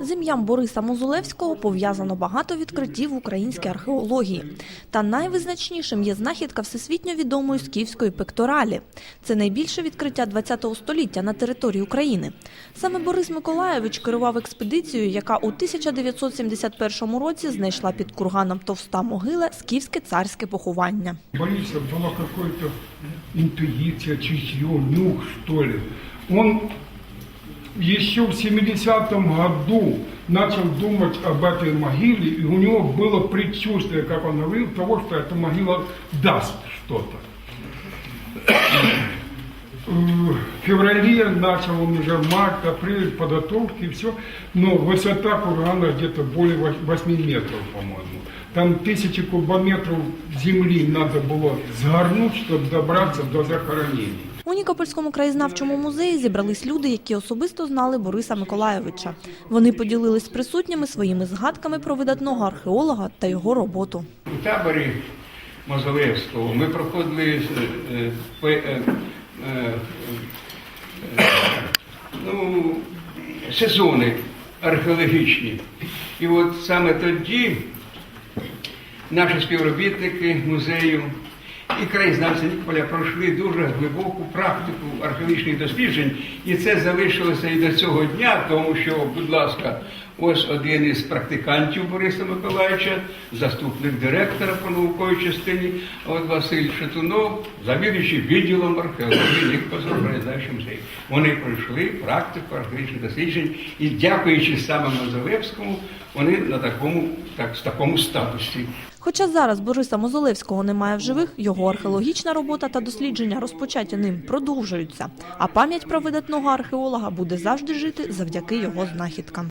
З ім'ям Бориса Мозулевського пов'язано багато відкриттів українській археології. Та найвизначнішим є знахідка всесвітньо відомої скіфської пекторалі. Це найбільше відкриття ХХ століття на території України. Саме Борис Миколаєвич керував експедицією, яка у 1971 році знайшла під курганом Товста могила скіфське царське поховання. Бориса была какая-то интуиция, чутье, нюх, что ли. Он еще в 70-м году начал думать об этой могиле, и у него было предчувствие, как он говорил, того, что эта могила даст что-то. В феврале начал он уже март, апрель, подготовки и все, но высота кургана где-то более 8 метров, по-моему. Там тысячи кубометров земли надо было сгорнуть, чтобы добраться до захоронений. У Нікопольському краєзнавчому музеї зібрались люди, які особисто знали Бориса Миколаєвича. Вони поділились з присутніми своїми згадками про видатного археолога та його роботу. У таборі Мозолевського ми проходили е, е, е, ну, сезони археологічні. І от саме тоді наші співробітники музею і краєзнавці Нікополя пройшли дуже глибоку практику археологічних досліджень, і це залишилося і до цього дня, тому що, будь ласка, ось один із практикантів Бориса Миколаївича, заступник директора по науковій частині, от Василь Шатунов, завідуючий відділом археології краєзнавчого музею. Вони пройшли практику археологічних досліджень, і дякуючи саме Мазовецькому, вони на такому, так, в такому статусі. Хоча зараз Бориса Мозолевського немає в живих, його археологічна робота та дослідження, розпочаті ним, продовжуються. А пам'ять про видатного археолога буде завжди жити завдяки його знахідкам.